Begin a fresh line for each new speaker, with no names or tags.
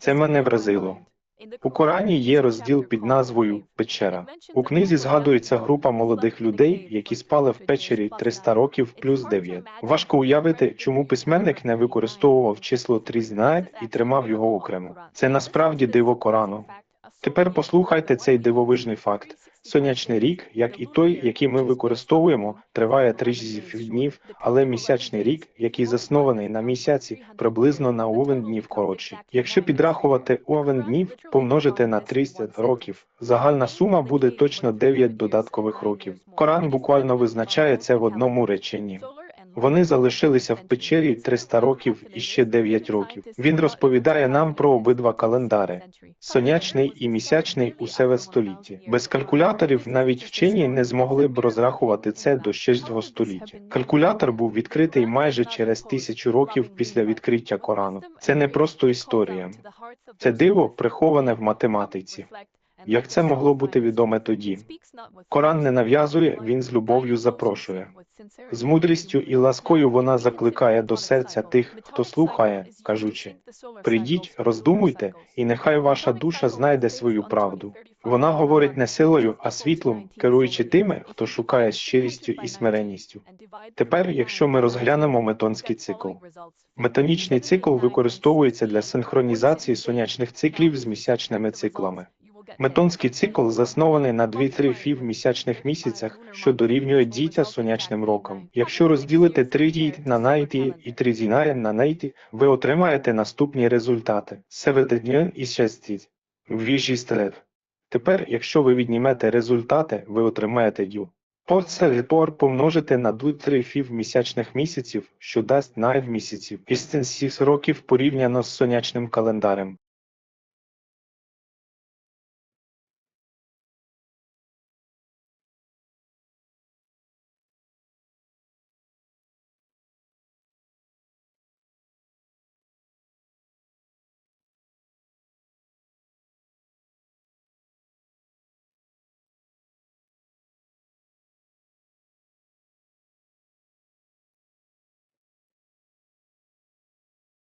Це мене вразило. У Корані є розділ під назвою Печера. У книзі згадується група молодих людей, які спали в печері 300 років плюс 9. Важко уявити, чому письменник не використовував число 39 і тримав його окремо. Це насправді диво Корану. Тепер послухайте цей дивовижний факт. Сонячний рік, як і той, який ми використовуємо, триває 30 днів, але місячний рік, який заснований на місяці, приблизно на овен днів коротший. Якщо підрахувати овен днів, помножити на 30 років, загальна сума буде точно 9 додаткових років. Коран буквально визначає це в одному реченні. Вони залишилися в печері 300 років і ще 9 років. Він розповідає нам про обидва календари сонячний і місячний у себе столітті. Без калькуляторів навіть вчені не змогли б розрахувати це до 6 століття. Калькулятор був відкритий майже через тисячу років після відкриття Корану. Це не просто історія, це диво приховане в математиці. Як це могло бути відоме тоді? Коран не нав'язує, він з любов'ю запрошує. З мудрістю і ласкою вона закликає до серця тих, хто слухає, кажучи: прийдіть, роздумуйте, і нехай ваша душа знайде свою правду. Вона говорить не силою, а світлом, керуючи тими, хто шукає щирістю і смиренністю. Тепер, якщо ми розглянемо метонський цикл, метонічний цикл використовується для синхронізації сонячних циклів з місячними циклами. Метонський цикл заснований на 2-3 фів місячних місяцях, що дорівнює дітя сонячним роком. Якщо розділити 3 діт на найті і 3 зінає на найті, ви отримаєте наступні результати. 7 і 6 віжі стрев. Тепер, якщо ви віднімете результати, ви отримаєте дю. Оце пор помножити на 2-3 фів місячних місяців, що дасть найв місяців. Істин 6 років порівняно з сонячним календарем.